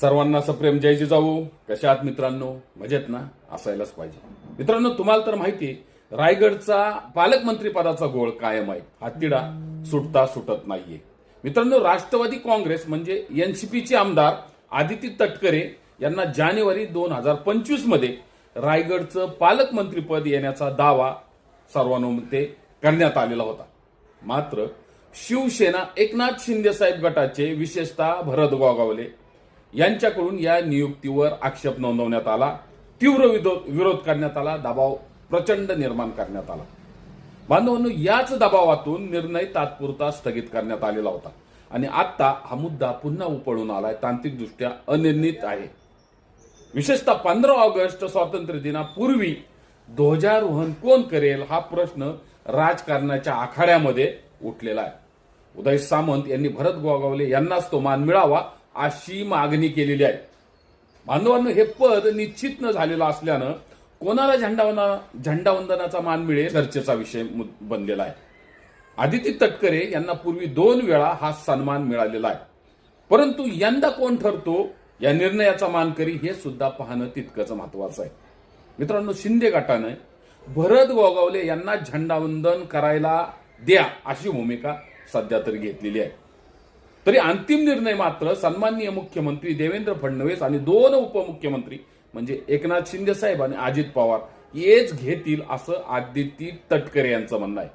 सर्वांना सप्रेम जय जिजाऊ. कशा आहात मित्रांनो? मजेत ना? असायलाच पाहिजे. मित्रांनो तुम्हाला तर माहिती रायगडचा पालकमंत्री पदाचा गोळ कायम आहे. हातिडा सुटता सुटत नाहीये. मित्रांनो राष्ट्रवादी काँग्रेस म्हणजे एनसीपीचे आमदार आदिती तटकरे यांना जानेवारी दोन हजार पंचवीसमध्ये रायगडचं पालकमंत्रीपद येण्याचा दावा सर्वानुमते करण्यात आलेला होता. मात्र शिवसेना एकनाथ शिंदे साहेब गटाचे विशेषतः भरत गोगावले यांच्याकडून या नियुक्तीवर आक्षेप नोंदवण्यात आला. तीव्र विरोध करण्यात आला. दबाव प्रचंड निर्माण करण्यात आला. बांधवांनो याच दबावातून निर्णय तात्पुरता स्थगित करण्यात आलेला होता. आणि आता हा मुद्दा पुन्हा उपळून आलाय तांत्रिकदृष्ट्या अनिर्णित आहे. विशेषतः पंधरा ऑगस्ट स्वातंत्र्य दिनापूर्वी ध्वजारोहण कोण करेल हा प्रश्न राजकारणाच्या आखाड्यामध्ये उठलेला आहे. उदय सामंत यांनी भरत गोगावले यांनाच तो मान मिळावा अशी मागणी केलेली आहे. बांधवांनो हे पद निश्चित न झालेलं असल्यानं कोणाला झेंडावना झेंडावंदनाचा मान मिळेल चर्चेचा विषय बनलेला आहे. आदिती तटकरे यांना पूर्वी दोन वेळा हा सन्मान मिळालेला आहे. परंतु यंदा कोण ठरतो या निर्णयाचा मानकरी हे सुद्धा पाहणं तितकंच महत्वाचं आहे. मित्रांनो शिंदे गटानं भरत गोगावले यांना झेंडावंदन करायला द्या अशी भूमिका सध्या तरी घेतलेली आहे. तरी अंतिम निर्णय मात्र सन्माननीय मुख्यमंत्री देवेंद्र फडणवीस आणि दोन उपमुख्यमंत्री म्हणजे एकनाथ शिंदे साहेब आणि अजित पवार हेच घेतील असं आदिती तटकरे यांचं म्हणणं आहे.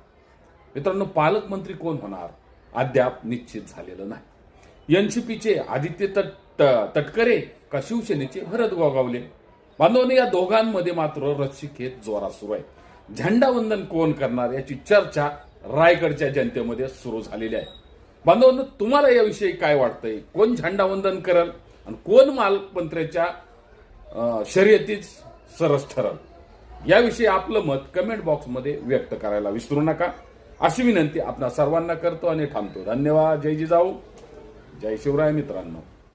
मित्रांनो पालकमंत्री कोण होणार? अद्याप निश्चित झालेलं नाही. एनसीपीचे आदित्य तट तटकरे का शिवसेनेचे भरत गोगावले? बांधवने या दोघांमध्ये मात्र रस्सीखेच जोरात सुरू आहे. झेंडावंदन कोण करणार याची चर्चा रायगडच्या जनतेमध्ये सुरू झालेली आहे. बांधवांनो तुम्हाला याविषयी काय वाटतंय? कोण झेंडावंदन करल आणि कोण मालमंत्र्याच्या शर्यतीच शर्यतीत सरस ठरल? याविषयी आपलं मत कमेंट बॉक्समध्ये व्यक्त करायला विसरू नका. अशी विनंती आपणा सर्वांना करतो आणि थांबतो. धन्यवाद. जय जिजाऊ. जय शिवराय मित्रांनो.